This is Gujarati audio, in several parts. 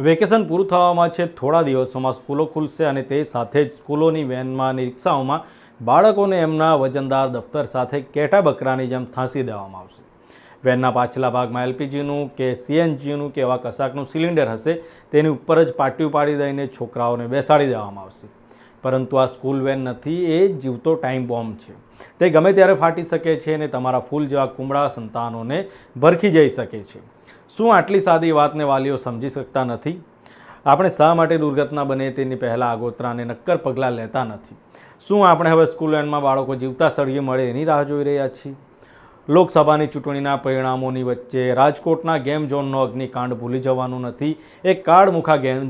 વેકેશન પૂરું થવામાં છે. થોડા દિવસોમાં સ્કૂલો ખુલશે અને તે સાથે જ સ્કૂલોની વેનમાં અને રિક્ષાઓમાં બાળકોને એમના વજનદાર દફતર સાથે કેટા બકરાની જેમ થાંસી દેવામાં આવશે. વેનના પાછલા ભાગમાં એલપીજીનું કે સીએનજીનું કે એવા કશાકનું સિલિન્ડર હશે, તેની ઉપર જ પાટિયું પાડી દઈને છોકરાઓને બેસાડી દેવામાં આવશે. પરંતુ આ સ્કૂલ વેન નથી, એ જીવતો ટાઈમ બોમ્બ છે. તે ગમે ત્યારે ફાટી શકે છે અને તમારા ફૂલ જેવા કુમળા સંતાનોને ભરખી જઈ શકે છે. શું આટલી સાદી વાતને વાલીઓ સમજી શકતા નથી? આપણે શા માટે દુર્ઘટના બને તેની પહેલાં આગોતરાને નક્કર પગલાં લેતા નથી? શું આપણે હવે સ્કૂલ એન્ડમાં બાળકો જીવતા સળગી મળે એની રાહ જોઈ રહ્યા છીએ? લોકસભાની ચૂંટણીના પરિણામોની વચ્ચે રાજકોટના ગેમ ઝોનનો અગ્નિકાંડ ભૂલી જવાનું નથી. એક કાળમુખા ગેમ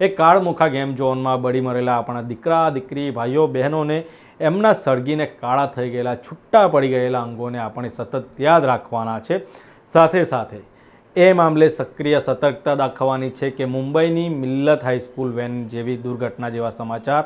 એક કાળમુખા ગેમ ઝોનમાં બળી મરેલા આપણા દીકરા, દીકરી, ભાઈઓ, બહેનોને એમના સળગીને કાળા થઈ ગયેલા, છૂટા પડી ગયેલા અંગોને આપણે સતત યાદ રાખવાના છે. સાથે સાથે એ મામલે સક્રિય સતર્કતા દાખવવાની છે કે મુંબઈની મિલ્લત હાઈસ્કૂલ વેન જેવી દુર્ઘટના જેવા સમાચાર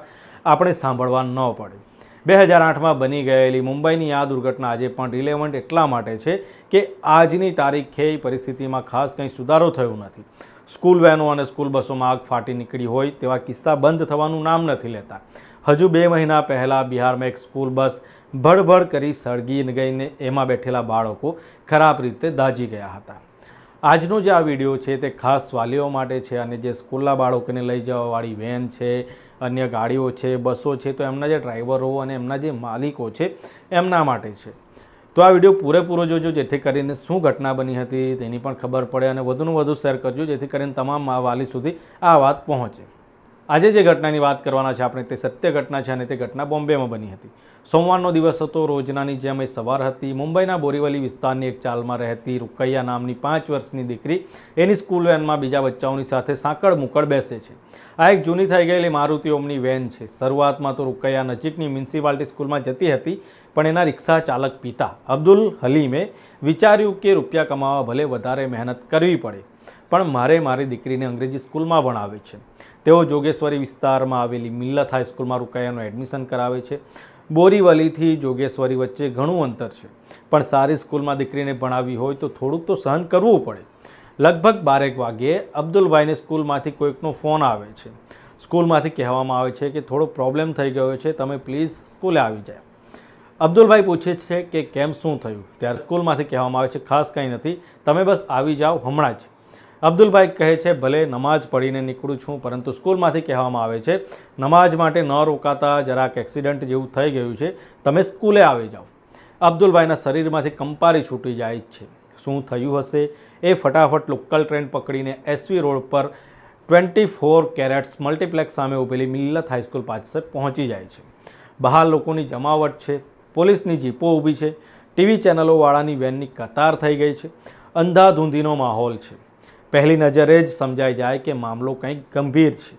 આપણે સાંભળવા ન પડે. બે હજાર આઠમાં બની ગયેલી મુંબઈની આ દુર્ઘટના આજે પણ રિલેવન્ટ એટલા માટે છે કે આજની તારીખે પરિસ્થિતિમાં ખાસ કંઈ સુધારો થયો નથી. સ્કૂલ વેનો અને સ્કૂલ બસોમાં આગ ફાટી નીકળી હોય તેવા કિસ્સા બંધ થવાનું નામ નથી લેતા. હજુ બે મહિના પહેલાં બિહારમાં એક સ્કૂલ બસ ભડભડ કરી સળગી ગઈને એમાં બેઠેલા બાળકો ખરાબ રીતે દાઝી ગયા હતા. આજનો જે આ વીડિયો છે તે ખાસ વાલીઓ માટે છે અને જે સ્કૂલના બાળકોને લઈ જવાવાળી વેન છે, અન્ય ગાડીઓ છે, બસો છે, તો એમના જે ડ્રાઈવરો અને એમના જે માલિકો છે એમના માટે છે. તો આ વીડિયો પૂરેપૂરો જોજો, જેથી કરીને શું ઘટના બની હતી તેની પણ ખબર પડે અને વધુને વધુ શેર કરજો, જેથી કરીને તમામ વાલી સુધી આ વાત પહોંચે. આજે જે ઘટનાની વાત કરવાના છે, આપણે તે સત્ય ઘટના છે અને તે ઘટના બોમ્બેમાં બની હતી. સોમવારનો દિવસ હતો, રોજનાની જેમ એ સવાર હતી. મુંબઈના બોરીવલી વિસ્તારની એક ચાલમાં રહેતી રૂકૈયા નામની પાંચ વર્ષની દીકરી, એની સ્કૂલ વેનમાં બીજા બચ્ચાઓની સાથે સાંકળ મુકળ બેસે છે. આ એક જૂની થઈ ગયેલી મારુતિ ઓમની વેન છે. શરૂઆતમાં તો રૂકૈયા નજીકની મ્યુનિસિપાલિટી સ્કૂલમાં જતી હતી, પણ એના રિક્ષા ચાલક પિતા અબ્દુલ હલીમે વિચાર્યું કે રૂપિયા કમાવા ભલે વધારે મહેનત કરવી પડે, પણ મારે મારી દીકરીને અંગ્રેજી સ્કૂલમાં ભણાવે છે. તેઓ જોગેશ્વરી વિસ્તારમાં આવેલી મિલ્લત હાઈસ્કૂલમાં રૂકૈયાનું એડમિશન કરાવે છે. બોરીવલીથી જોગેશ્વરી વચ્ચે ઘણું અંતર છે. પણ સારી સ્કૂલમાં દીકરીને ભણાવવી હોય તો થોડુંક તો સહન કરવું પડે. લગભગ બારેક વાગ્યે અબ્દુલભાઈને સ્કૂલમાંથી કોઈકનો ફોન આવે છે. સ્કૂલમાંથી કહેવામાં આવે છે કે થોડો પ્રોબ્લેમ થઈ ગયો છે, તમે પ્લીઝ સ્કૂલે આવી જાય. અબ્દુલભાઈ પૂછે છે કે કેમ શું થયું? ત્યારે સ્કૂલમાંથી કહેવામાં આવે છે, ખાસ કંઈ નથી. તમે બસ આવી જાઓ હમણાં જ. અબ્દુલભાઈ કહે છે, ભલે નમાજ પઢીને નીકળું છું, પરંતુ સ્કૂલમાંથી કહેવામાં આવે છે નમાજ માટે ન રોકાતા જરાક એક્સિડન્ટ જેવું થઈ ગયું છે, તમે સ્કૂલે આવી જાઓ. અબ્દુલભાઈના શરીરમાંથી કંપારી છૂટી જાય છે. શું થયું હશે? એ ફટાફટ લોકલ ટ્રેન પકડીને એસવી રોડ પર ટ્વેન્ટી ફોર કેરેટ્સ મલ્ટીપ્લેક્સ સામે ઊભેલી મિલ્લત હાઈસ્કૂલ પાસે પહોંચી જાય છે. બહાર લોકોની જમાવટ છે, પોલીસની જીપો ઊભી છે, ટીવી ચેનલોવાળાની વેનની કતાર થઈ ગઈ છે, અંધાધૂંધીનો માહોલ છે. પહેલી નજરે જ સમજાઈ જાય કે મામલો કંઈક ગંભીર છે.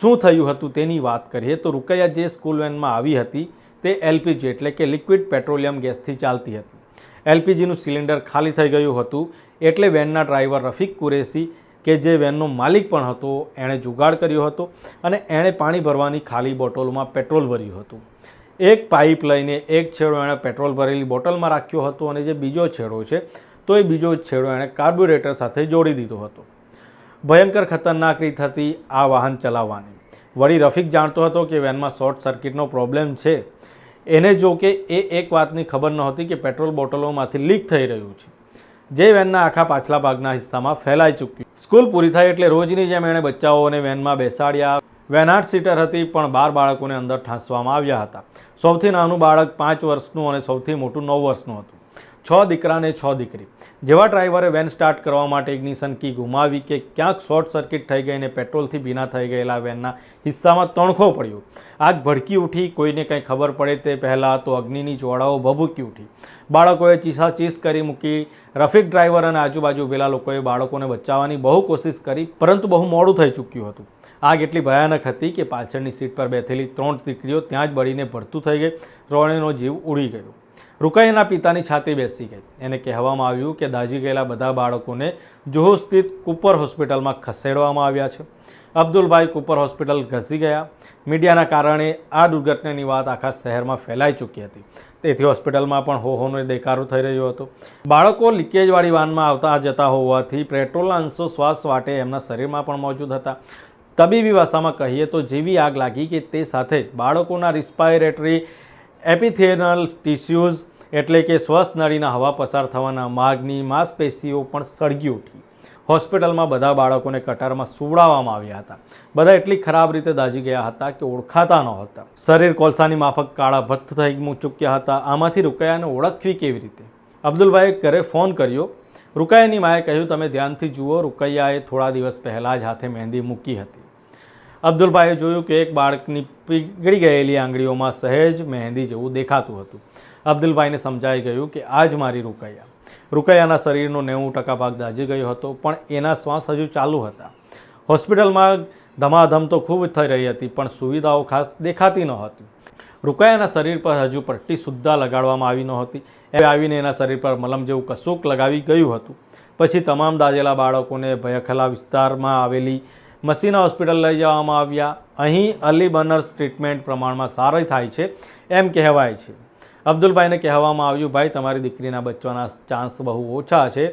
શું થયું હતું તેની વાત કરીએ તો રૂકૈયા જે સ્કૂલ વેનમાં આવી હતી તે એલપીજી એટલે કે લિક્વિડ પેટ્રોલિયમ ગેસથી ચાલતી હતી. એલપીજીનું સિલિન્ડર ખાલી થઈ ગયું હતું એટલે વેનના ડ્રાઈવર રફીક કુરેશી, કે જે વેનનો માલિક પણ હતો, એણે જુગાડ કર્યો હતો અને એણે પાણી ભરવાની ખાલી બોટલોમાં પેટ્રોલ ભર્યું હતું. એક પાઇપ લઈને એક છેડો એણે પેટ્રોલ ભરેલી બોટલમાં રાખ્યો હતો અને જે બીજો છેડો છે તો એ બીજો છેડો એણે કાર્બ્યુરેટર સાથે જોડી દીધો હતો. ભયંકર ખતરનાક રીત હતી આ વાહન ચલાવવાની. વળી રફીક જાણતો હતો કે વેનમાં શોર્ટ સર્કિટનો પ્રોબ્લેમ છે. એને જો કે એ એક વાતની ખબર નહોતી કે પેટ્રોલ બોટલોમાંથી લીક થઈ રહ્યું છે. જે વેનના આખા પાછલા ભાગના હિસ્સામાં ફેલાઈ ચૂક્યું. સ્કૂલ પૂરી થાય એટલે રોજની જેમ એણે બચ્ચાઓને વેનમાં બેસાડ્યા. વેન આઠ સીટર હતી, પણ બાર બાળકોને અંદર ઠાંસવામાં આવ્યા હતા. સૌથી નાનું બાળક પાંચ વર્ષનું અને સૌથી મોટું નવ વર્ષનું હતું. છ દીકરા અને છ દીકરી. જેવા ડ્રાઈવરે વેન સ્ટાર્ટ કરવા માટે ઇગ્નિશન કી ગુમાવી કે ક્યાંક શોર્ટ સર્કિટ થઈ ગઈ અને પેટ્રોલથી ભીના થઈ ગયેલા વેનના હિસ્સામાં તણખો પડ્યો. આગ ભડકી ઉઠી, કોઈને કંઈ ખબર પડે તે પહેલાં તો અગ્નિની જ્વાળાઓ ભભૂકી ઉઠી. બાળકોએ ચીસાચીસ કરી મૂકી, રફીક ડ્રાઈવર અને આજુબાજુ ઉભેલા લોકોએ બાળકોને બચાવવાની બહુ કોશિશ કરી, પરંતુ બહુ મોડું થઈ ચૂક્યું હતું. આગ એટલી ભયાનક હતી કે પાછળની સીટ પર બેઠેલી ત્રણ દીકરીઓ ત્યાં જ બળીને ભરતું થઈ ગઈ રોણીનો જીવ ઉડી ગયો. રૂકાઈના પિતાની છાતી બેસી ગઈ. એને કહેવામાં આવ્યું કે દાઝી ગયેલા બધા બાળકોને જુહુ સ્થિત કુપર હોસ્પિટલમાં ખસેડવામાં આવ્યા છે. અબ્દુલભાઈ કુપર હોસ્પિટલ ઘસી ગયા. મીડિયાના કારણે આ દુર્ઘટનાની વાત આખા શહેરમાં ફેલાઈ ચૂકી હતી. તેથી હોસ્પિટલમાં પણ હો હોનો દેકારો થઈ રહ્યો હતો. બાળકો લીકેજવાળી વાનમાં આવતા જતા હોવાથી પેટ્રોલના અંશો શ્વાસ વાટે એમના શરીરમાં પણ મોજૂદ હતા. તબીબી ભાષામાં કહીએ તો જેવી આગ લાગી કે તે સાથે જ બાળકોના રિસ્પાયરેટરી એપિથેનલ ટિશ્યુઝ એટલે કે શ્વાસ નળીના હવા પસાર થવાના માર્ગની માંસપેશીઓ પણ સળગી ઉઠી. હોસ્પિટલમાં બધા બાળકોને કટારમાં સુવડાવવામાં આવ્યા હતા. બધા એટલી ખરાબ રીતે દાઝી ગયા હતા કે ઓળખાતા નહોતા. શરીર કોલસાની માફક કાળા ભથ્થ થઈ ચૂક્યા હતા. આમાંથી રૂકૈયાને ઓળખવી કેવી રીતે? અબ્દુલભાઈએ ઘરે ફોન કર્યો. રૂકૈયાની માએ કહ્યું, તમે ધ્યાનથી જુઓ, રૂકૈયાએ થોડા દિવસ પહેલાં જ હાથે મહેંદી મૂકી હતી. અબ્દુલભાઈએ જોયું કે એક બાળકની પીગળી ગયેલી આંગળીઓમાં સહેજ મહેંદી જેવું દેખાતું હતું. અબ્દુલભાઈને સમજાઈ ગયું કે આ જ મારી રૂકૈયા. રૂકૈયાના શરીરનો નેવું ટકા ભાગ દાઝી ગયો હતો, પણ એના શ્વાસ હજુ ચાલુ હતા. હોસ્પિટલમાં ધમાધમ તો ખૂબ થઈ રહી હતી, પણ સુવિધાઓ ખાસ દેખાતી નહોતી. રૂકૈયાના શરીર પર હજુ પટ્ટી સુદ્ધા લગાડવામાં આવી નહોતી. એ આવીને એના શરીર પર મલમ જેવું કશુંક લગાવી ગયું હતું. પછી તમામ દાઝેલા બાળકોને ભયખલા વિસ્તારમાં આવેલી મસીના હોસ્પિટલ લઈ જવામાં આવ્યા. અહીં અલી બનર્સ ટ્રીટમેન્ટ પ્રમાણમાં સારી થાય છે, એમ કહેવાય છે. અબ્દુલભાઈને કહેવામાં આવ્યું, ભાઈ, તમારી દીકરીના બચવાના ચાન્સ બહુ ઓછા છે.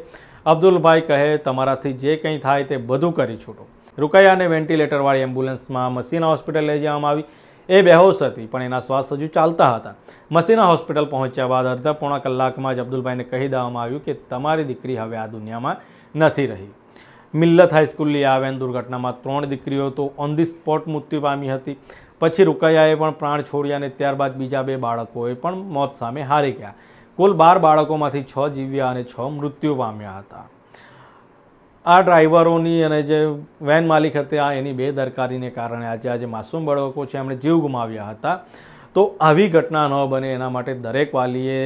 અબ્દુલભાઈ કહે, તમારાથી જે કંઈ થાય તે બધું કરી છૂટો. રૂકૈયાને વેન્ટિલેટરવાળી એમ્બ્યુલન્સમાં મસીના હોસ્પિટલ લઈ જવામાં આવી. એ બેહોશ હતી, પણ એના શ્વાસ હજુ ચાલતા હતા. મસીના હોસ્પિટલ પહોંચ્યા બાદ અડધા પોણા કલાકમાં જ અબ્દુલભાઈને કહી દેવામાં આવ્યું કે, તમારી દીકરી હવે આ દુનિયામાં નથી રહી. મિલ્લત હાઈસ્કૂલની આ વેન દુર્ઘટનામાં ત્રણ દીકરીઓ તો ઓન ધી સ્પોટ મૃત્યુ પામી હતી. પછી રૂકૈયાએ પણ પ્રાણ છોડ્યા અને ત્યારબાદ બીજા બે બાળકોએ પણ મોત સામે હારી ગયા. કુલ બાર બાળકોમાંથી છ જીવ્યા અને છ મૃત્યુ પામ્યા હતા. આ ડ્રાઈવરોની અને જે વેન માલિક હતા, એની બેદરકારીને કારણે આજે આજે માસૂમ બાળકો છે, એમણે જીવ ગુમાવ્યા હતા. તો આવી ઘટના ન બને એના માટે દરેક વાલીએ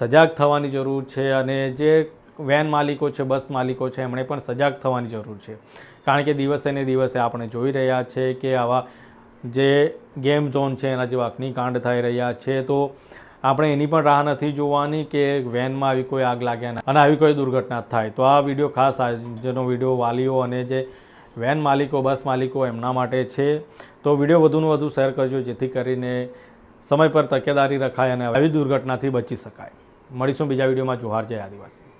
સજાગ થવાની જરૂર છે અને જે વેન માલિકો છે બસ માલિકો છે, એમણે પણ સજાગ થવાની જરૂર છે. કારણ કે દિવસે ને દિવસે આપણે જોઈ રહ્યા છે કે આવા જે ગેમ ઝોન છે, એના જેવા અગ્નિકાંડ થઈ રહ્યા છે, તો આપણે એની પણ રાહ નથી જોવાની કે વેનમાં આવી કોઈ આગ લાગે ને અને આવી કોઈ દુર્ઘટના થાય. તો આ વીડિયો ખાસ આજનો વીડિયો વાલીઓ અને જે વેન માલિકો બસ માલિકો એમના માટે છે. તો વીડિયો વધુને વધુ શેર કરજો, જેથી કરીને સમય પર તકેદારી રખાય અને આવી દુર્ઘટનાથી બચી શકાય. મળીશું બીજા વિડીયોમાં. જોહાર જય આદિવાસી.